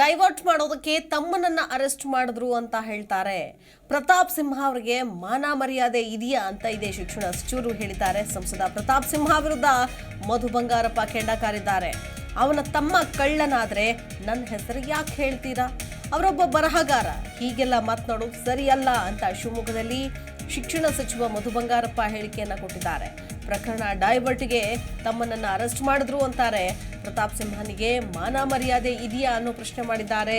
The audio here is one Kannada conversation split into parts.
ಡೈವರ್ಟ್ ಮಾಡೋದಕ್ಕೆ ತಮ್ಮನನ್ನ ಅರೆಸ್ಟ್ ಮಾಡಿದ್ರು ಅಂತ ಹೇಳ್ತಾರೆ. ಪ್ರತಾಪ್ ಸಿಂಹ ಅವರಿಗೆ ಮಾನ ಮರ್ಯಾದೆ ಇದೆಯಾ ಅಂತ ಇದೇ ಶಿಕ್ಷಣ ಸಚಿವರು ಹೇಳಿದ್ದಾರೆ. ಸಂಸದ ಪ್ರತಾಪ್ ಸಿಂಹ ವಿರುದ್ಧ ಮಧು ಬಂಗಾರಪ್ಪ ಕೆಂಡ ಕಾರಿದ್ದಾರೆ ಅವನ ತಮ್ಮ ಕಳ್ಳನಾದ್ರೆ ನನ್ನ ಹೆಸರು ಯಾಕೆ ಹೇಳ್ತೀರಾ? ಅವರೊಬ್ಬ ಬರಹಗಾರ, ಹೀಗೆಲ್ಲ ಮಾತನಾಡೋದು ಸರಿಯಲ್ಲ ಅಂತ ಶಿವಮೊಗ್ಗದಲ್ಲಿ ಶಿಕ್ಷಣ ಸಚಿವ ಮಧು ಬಂಗಾರಪ್ಪ ಹೇಳಿಕೆಯನ್ನ ಕೊಟ್ಟಿದ್ದಾರೆ. ಪ್ರಕರಣ ಡೈವರ್ಟ್ಗೆ ತಮ್ಮನನ್ನು ಅರೆಸ್ಟ್ ಮಾಡಿದ್ರು ಅಂತಾರೆ. ಪ್ರತಾಪ್ ಸಿಂಹನಿಗೆ ಮಾನ ಮರ್ಯಾದೆ ಇದೆಯಾ ಅನ್ನೋ ಪ್ರಶ್ನೆ ಮಾಡಿದ್ದಾರೆ.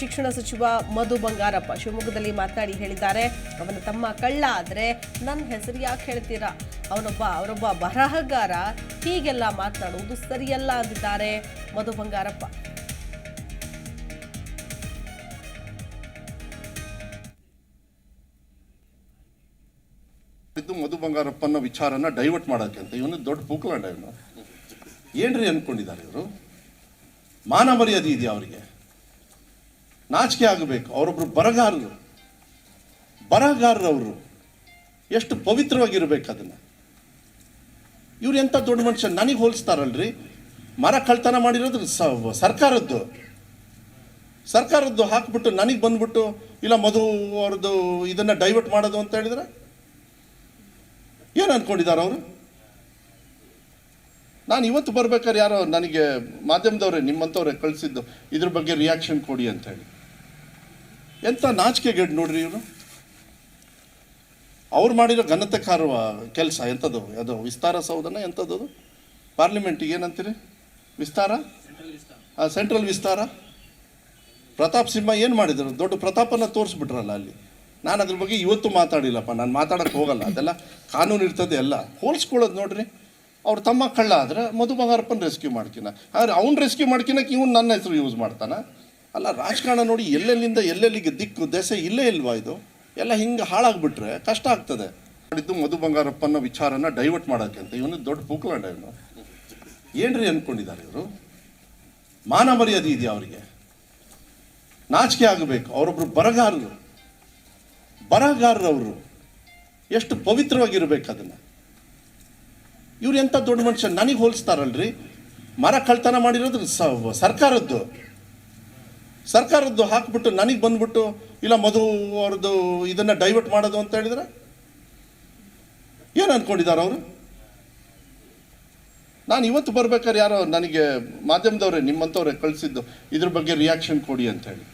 ಶಿಕ್ಷಣ ಸಚಿವ ಮಧು ಬಂಗಾರಪ್ಪ ಶಿವಮೊಗ್ಗದಲ್ಲಿ ಮಾತನಾಡಿ ಹೇಳಿದ್ದಾರೆ, ಅವನ ತಮ್ಮ ಕಳ್ಳ ಆದರೆ ನನ್ನ ಹೆಸರು ಯಾಕೆ ಹೇಳ್ತೀರಾ? ಅವನೊಬ್ಬ, ಅವರೊಬ್ಬ ಬರಹಗಾರ, ಹೀಗೆಲ್ಲ ಮಾತನಾಡುವುದು ಸರಿಯಲ್ಲ ಅಂದಿದ್ದಾರೆ ಮಧು ಬಂಗಾರಪ್ಪ. ಇದು ಮಧು ಬಂಗಾರಪ್ಪನ ವಿಚಾರನ ಡೈವರ್ಟ್ ಮಾಡೋಕ್ಕೆ ಅಂತ. ಇವನು ದೊಡ್ಡ ಪೂಕ್ಲಾಂಡ ಇವನು. ಏನ್ರಿ ಅನ್ಕೊಂಡಿದ್ದಾರೆ ಇವರು? ಮಾನ ಮರ್ಯಾದೆ ಇದೆಯಾ ಅವರಿಗೆ? ನಾಚಿಕೆ ಆಗಬೇಕು. ಅವರೊಬ್ರು ಬರಗಾರರು. ಬರಗಾರರವರು. ಎಷ್ಟು ಪವಿತ್ರವಾಗಿರ್ಬೇಕು ಅದನ್ನ. ಇವ್ರು ಎಂಥ ದೊಡ್ಡ ಮನುಷ್ಯ? ನನಗೆ ಹೋಲಿಸ್ತಾರಲ್ರಿ? ಮರ ಕಳ್ತನ ಮಾಡಿರೋದು ಸರ್ಕಾರದ್ದು. ಸರ್ಕಾರದ್ದು ಹಾಕ್ಬಿಟ್ಟು ನನಗೆ ಬಂದ್ಬಿಟ್ಟು, ಇಲ್ಲ ಮಧು ಅವ್ರದ್ದು ಇದನ್ನ ಡೈವರ್ಟ್ ಮಾಡೋದು ಅಂತ ಹೇಳಿದ್ರೆ? ಏನು ಅಂದ್ಕೊಂಡಿದ್ದಾರೆ ಅವರು? ನಾನು ಇವತ್ತು ಬರ್ಬೇಕಾದ್ರೆ ಯಾರೋ ನನಗೆ ಮಾಧ್ಯಮದವ್ರೆ ನಿಮ್ಮಂಥವ್ರೆ ಕಳಿಸಿದ್ದು, ಇದ್ರ ಬಗ್ಗೆ ರಿಯಾಕ್ಷನ್ ಕೊಡಿ ಅಂತ ಹೇಳಿ. ಎಂಥ ನಾಚಿಕೆಗೆಡ್ ನೋಡ್ರಿ ಇವರು? ಅವ್ರು ಮಾಡಿರೋ ಘನತೆಕಾರುವ ಕೆಲಸ ಎಂಥದ್ದು ಅದು ವಿಸ್ತಾರ ಸೌಧನ ಎಂಥದ್ದು ಅದು? ಪಾರ್ಲಿಮೆಂಟಿಗೆ ಏನಂತೀರಿ? ವಿಸ್ತಾರ? ಸೆಂಟ್ರಲ್ ವಿಸ್ತಾರ? ಪ್ರತಾಪ್ ಸಿಂಹ ಏನು ಮಾಡಿದ್ರು? ದೊಡ್ಡ ಪ್ರತಾಪನ ತೋರಿಸ್ಬಿಟ್ರಲ್ಲ ಅಲ್ಲಿ. ನಾನು ಅದ್ರ ಬಗ್ಗೆ ಇವತ್ತು ಮಾತಾಡಿಲ್ಲಪ್ಪ, ನಾನು ಮಾತಾಡೋಕ್ಕೆ ಹೋಗಲ್ಲ. ಅದೆಲ್ಲ ಕಾನೂನು ಇರ್ತದೆ ಎಲ್ಲ. ಹೋಲ್ಸ್ಕೊಳ್ಳೋದು ನೋಡ್ರಿ. ಅವ್ರ ತಮ್ಮ ಕಳ್ಳ ಆದ್ರೆ ಮಧು ಬಂಗಾರಪ್ಪನ ರೆಸ್ಕ್ಯೂ ಮಾಡ್ಕಿನ. ಆದರೆ ಅವ್ನು ರೆಸ್ಕ್ಯೂ ಮಾಡ್ಕಿನಕ್ಕೆ ಇವನು ನನ್ನ ಹೆಸರು ಯೂಸ್ ಮಾಡ್ತಾನ. ಅಲ್ಲ, ರಾಜಕಾರಣ ನೋಡಿ ಎಲ್ಲೆಲ್ಲಿಂದ ಎಲ್ಲೆಲ್ಲಿಗೆ ದಿಕ್ಕು, ದೆಸೆ ಇಲ್ಲೇ ಇಲ್ವಾ ಇದು? ಎಲ್ಲ ಹಿಂಗೆ ಹಾಳಾಗ್ಬಿಟ್ರೆ ಕಷ್ಟ ಆಗ್ತದೆ. ಮಾಡಿದ್ದು ಮಧು ಬಂಗಾರಪ್ಪನ ವಿಚಾರನ ಡೈವರ್ಟ್ ಮಾಡೋಕೆ ಅಂತ. ಇವನು ದೊಡ್ಡ ಪೂಕ್ಲಾಂಡ ಇವನು. ಏನ್ರಿ ಅಂದ್ಕೊಂಡಿದ್ದಾರೆ ಇವರು? ಮಾನ ಮರ್ಯಾದೆ ಇದೆಯಾ ಅವರಿಗೆ? ನಾಚಿಕೆ ಆಗಬೇಕು. ಅವರೊಬ್ಬರು ಬರಗಾರರು. ಬರಗಾರರವರು. ಎಷ್ಟು ಪವಿತ್ರವಾಗಿರ್ಬೇಕು ಅದನ್ನು. ಇವ್ರು ಎಂಥ ದೊಡ್ಡ ಮನುಷ್ಯ ನನಗೆ ಹೋಲಿಸ್ತಾರಲ್ರಿ? ಮರ ಕಳ್ತನ ಮಾಡಿರೋದು ಸರ್ಕಾರದ್ದು. ಸರ್ಕಾರದ್ದು ಹಾಕ್ಬಿಟ್ಟು ನನಗೆ ಬಂದ್ಬಿಟ್ಟು, ಇಲ್ಲ ಮಧು ಅವ್ರದ್ದು ಇದನ್ನು ಡೈವರ್ಟ್ ಮಾಡೋದು ಅಂತ ಹೇಳಿದ್ರೆ? ಏನು ಅಂದ್ಕೊಂಡಿದ್ದಾರೆ ಅವರು? ನಾನು ಇವತ್ತು ಬರ್ಬೇಕಾದ್ರೆ ಯಾರೋ ನನಗೆ ಮಾಧ್ಯಮದವ್ರೆ ನಿಮ್ಮಂಥವ್ರೆ ಕಳಿಸಿದ್ದು, ಇದ್ರ ಬಗ್ಗೆ ರಿಯಾಕ್ಷನ್ ಕೊಡಿ ಅಂತ ಹೇಳಿ.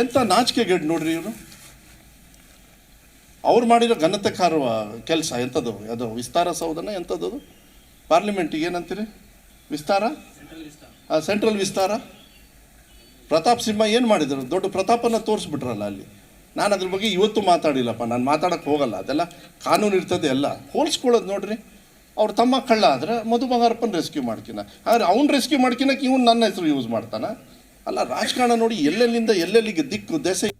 ಎಂಥ ನಾಚಿಕೆಗೆಡ್ ನೋಡ್ರಿ ಇವರು? ಅವ್ರು ಮಾಡಿರೋ ಘನತೆಕಾರುವ ಕೆಲಸ ಎಂಥದ್ದು? ಅದು ವಿಸ್ತಾರ ಸೌಧನ ಎಂಥದ್ದು ಅದು? ಪಾರ್ಲಿಮೆಂಟಿಗೆ ಏನಂತೀರಿ? ವಿಸ್ತಾರ? ಸೆಂಟ್ರಲ್ ವಿಸ್ತಾರ. ಪ್ರತಾಪ್ ಸಿಂಹ ಏನು ಮಾಡಿದ್ರು? ದೊಡ್ಡ ಪ್ರತಾಪನ ತೋರಿಸ್ಬಿಟ್ರಲ್ಲ ಅಲ್ಲಿ. ನಾನು ಅದ್ರ ಬಗ್ಗೆ ಇವತ್ತು ಮಾತಾಡಿಲ್ಲಪ್ಪ. ನಾನು ಮಾತಾಡೋಕ್ಕೆ ಹೋಗಲ್ಲ. ಅದೆಲ್ಲ ಕಾನೂನು ಇರ್ತದೆ ಎಲ್ಲ. ಹೋಲಿಸ್ಕೊಳ್ಳೋದು ನೋಡ್ರಿ. ಅವ್ರು ತಮ್ಮ ಕಳ್ಳ ಆದ್ರೆ ಮಧು ಬಂಗಾರಪ್ಪನ ರೆಸ್ಕ್ಯೂ ಮಾಡ್ಕಿನ. ಆದರೆ ಅವ್ನು ರೆಸ್ಕ್ಯೂ ಮಾಡ್ಕಿನಕ್ಕೆ ಇವನು ನನ್ನ ಹೆಸರು ಯೂಸ್ ಮಾಡ್ತಾನ. ಅಲ್ಲ ರಾಜಕಾರಣ ನೋಡಿ ಎಲ್ಲೆಲ್ಲಿಂದ ಎಲ್ಲೆಲ್ಲಿಗೆ ದಿಕ್ಕು ದೆಸೆ